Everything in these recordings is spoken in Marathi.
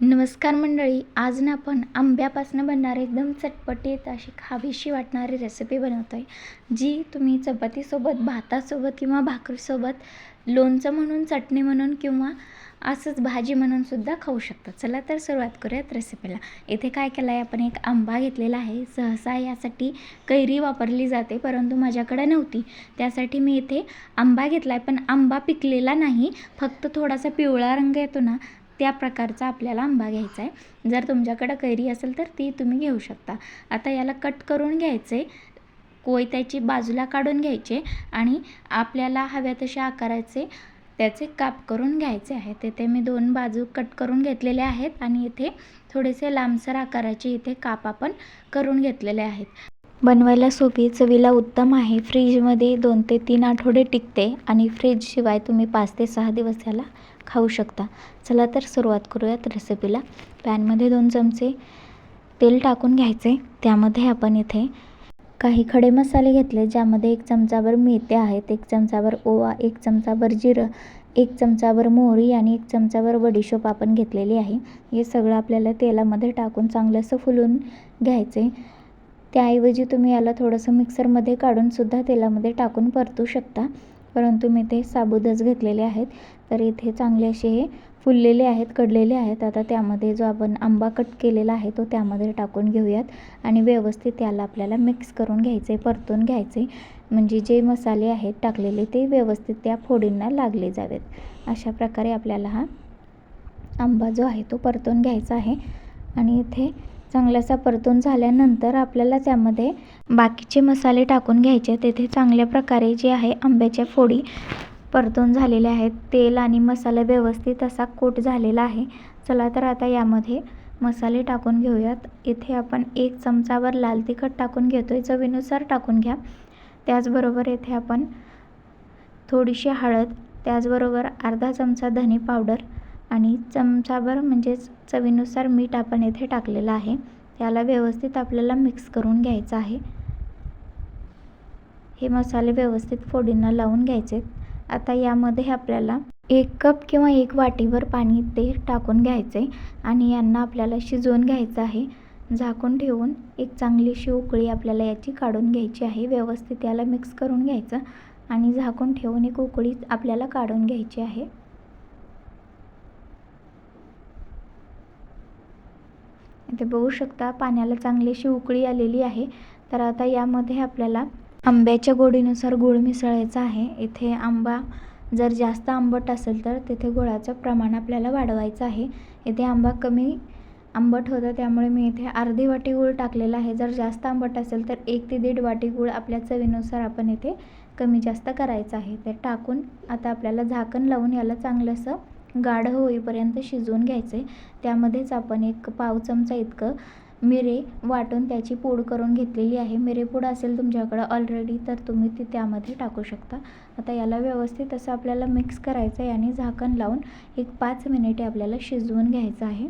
नमस्कार मंडळी आज ना आपण आंब्यापासून बनणारे एकदम चटपटीत अशी खावीशी वाटणारी रेसिपी बनवतो आहे जी तुम्ही चपातीसोबत भातासोबत किंवा भाकरीसोबत लोणचं म्हणून चटणी म्हणून किंवा असंच भाजी म्हणून सुद्धा खाऊ शकता. चला तर सुरुवात करूयात रेसिपीला इथे काय केलं आहे आपण एक आंबा घेतलेला आहे. सहसा यासाठी कैरी वापरली जाते परंतु माझ्याकडे नव्हती. त्यासाठी मी इथे आंबा घेतला आहे पण आंबा पिकलेला नाही. फक्त थोडासा पिवळा रंग येतो ना त्या प्रकारचा आपल्याला आंबा घ्यायचा आहे. जर तुमच्याकडं कैरी असेल तर ती तुम्ही घेऊ शकता. आता याला कट करून घ्यायचे कोयत्याची बाजूला काढून घ्यायचे आणि आपल्याला हव्या तशा आकाराचे त्याचे काप करून घ्यायचे आहेत. तेथे मी दोन बाजू कट करून घेतलेले आहेत आणि इथे थोडेसे लांबसर आकाराचे इथे काप आपण करून घेतलेले आहेत. बनवायला सोपी चवीला उत्तम आहे. फ्रीजमध्ये दोन ते तीन आठवडे टिकते आणि फ्रीजशिवाय तुम्ही पाच ते सहा दिवस याला खाऊ शकता. चला तर सुरुवात करूयात रेसिपीला पॅनमध्ये दोन चमचे तेल टाकून घ्यायचे. त्यामध्ये आपण इथे काही खडे मसाले घेतले ज्यामध्ये एक चमचाभर मेथ्या आहेत एक चमचाभर ओवा एक चमचाभर जिरं एक चमचाभर मोहरी आणि एक चमचाभर बडीशोप आपण घेतलेली आहे. हे सगळं आपल्याला तेलामध्ये टाकून चांगलंसं फुलून घ्यायचे. त्याऐवजी तुम्ही याला थोडंसं मिक्सरमध्ये काढूनसुद्धा तेलामध्ये टाकून परतू शकता. परंतु मी ते साबुदच घेतलेले आहेत. तर इथे चांगले असे हे फुललेले आहेत कडलेले आहेत. आता त्यामध्ये जो आपण आंबा कट केलेला आहे तो त्यामध्ये टाकून घेऊयात. आणि व्यवस्थित त्याला आपल्याला मिक्स करून घ्यायचे परतून घ्यायचे. म्हणजे जे मसाले आहेत टाकलेले ते व्यवस्थित त्या फोडींना लागले जावेत. अशा प्रकारे आपल्याला हा आंबा जो आहे तो परतून घ्यायचा आहे. आणि इथे चांगलासा परतून झाल्यानंतर आपल्याला त्यामध्ये बाकीचे मसाले टाकून घ्यायचे. तेथे चांगल्या प्रकारे जे आहे आंब्याच्या फोडी परतून झालेल्या आहेत. तेल आणि मसाला व्यवस्थित असा कोट झालेला आहे. चला तर आता यामध्ये मसाले टाकून घेऊयात. इथे आपण एक चमचावर लाल तिखट टाकून घेतो आहे चवीनुसार टाकून घ्या. त्याचबरोबर येथे आपण थोडीशी हळद त्याचबरोबर अर्धा चमचा धने पावडर आणि चमचाभर म्हणजेच चवीनुसार मीठ आपण येथे टाकलेलं आहे. त्याला व्यवस्थित आपल्याला मिक्स करून घ्यायचं आहे. हे मसाले व्यवस्थित फोडींना लावून घ्यायचे आता यामध्ये आपल्याला एक कप किंवा एक वाटीभर पाणी ते टाकून घ्यायचे आणि यांना आपल्याला शिजवून घ्यायचं आहे. झाकून ठेवून एक चांगलीशी उकळी आपल्याला याची काढून घ्यायची आहे. व्यवस्थित याला मिक्स करून घ्यायचं आणि झाकून ठेवून एक उकळी आपल्याला काढून घ्यायची आहे. इथे बघू शकता पाण्याला चांगलीशी उकळी आलेली आहे. तर आता यामध्ये आपल्याला आंब्याच्या गोडीनुसार गूळ मिसळायचा आहे. इथे आंबा जर जास्त आंबट असेल तर तिथे गुळाचं प्रमाण आपल्याला वाढवायचं आहे. इथे आंबा कमी आंबट होतं त्यामुळे मी इथे अर्धी वाटी गूळ टाकलेला आहे. जर जास्त आंबट असेल तर एक ते दीड वाटी गूळ आपल्या चवीनुसार आपण इथे कमी जास्त करायचं आहे. ते टाकून आता आपल्याला झाकण लावून याला चांगलंसं गाढ होईपर्यंत शिजवून घ्यायचे. त्यामध्येच आपण एक पाव चमचा इतकं मिरे वाटून त्याची पूड करून घेतलेली आहे. मिरेपूड असेल तुमच्याकडं ऑलरेडी तर तुम्ही ती त्यामध्ये टाकू शकता. आता याला व्यवस्थित असं आपल्याला मिक्स करायचं आहे आणि झाकण लावून एक पाच मिनिटे आपल्याला शिजवून घ्यायचं आहे.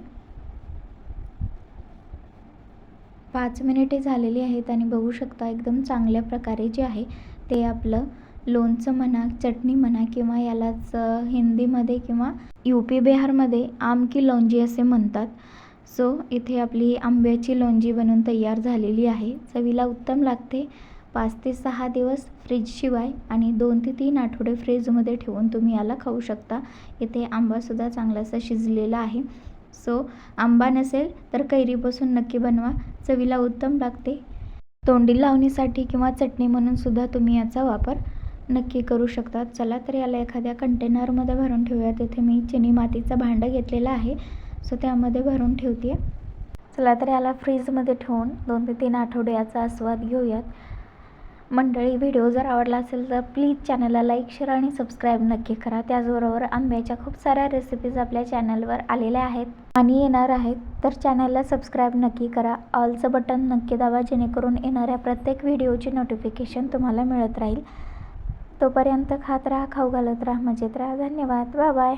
पाच मिनिटे झालेली आहेत आणि बघू शकता एकदम चांगल्या प्रकारे जे आहे ते आपलं लोणचं म्हणा चटणी म्हणा किंवा यालाच हिंदीमध्ये किंवा यू पी बिहारमध्ये आम की लोंजी असे म्हणतात. सो इथे आपली आंब्याची लोणजी बनून तयार झालेली आहे. चवीला उत्तम लागते. पाच ते सहा दिवस फ्रीजशिवाय आणि दोन ते तीन आठवडे फ्रीजमध्ये ठेवून तुम्ही याला खाऊ शकता. इथे आंबासुद्धा चांगलासा शिजलेला आहे. सो आंबा नसेल तर कैरीपासून नक्की बनवा. चवीला उत्तम लागते. तोंडी लावणीसाठी किंवा चटणी म्हणून सुद्धा तुम्ही याचा वापर नक्की करू शकतात. चला तर याला एखाद्या कंटेनरमध्ये भरून ठेवूया तिथे मी चिनी मातीचं भांडं घेतलेलं आहे. सो त्यामध्ये भरून ठेवते चला तर याला फ्रीजमध्ये ठेवून दोन ते तीन आठवडे याचा आस्वाद घेऊयात. मंडळी व्हिडिओ जर आवडला असेल तर प्लीज चॅनलला लाईक शेअर आणि सबस्क्राईब नक्की करा. त्याचबरोबर आंब्याच्या खूप साऱ्या रेसिपीज आपल्या चॅनलवर आलेल्या आहेत आणि येणार आहेत. तर चॅनलला सबस्क्राईब नक्की करा. ऑलचं बटन नक्की दाबा जेणेकरून येणाऱ्या प्रत्येक व्हिडिओची नोटिफिकेशन तुम्हाला मिळत राहील. तोपर्यंत खात राहा खाऊ घालत राहा मजेत राहा. धन्यवाद. Bye bye.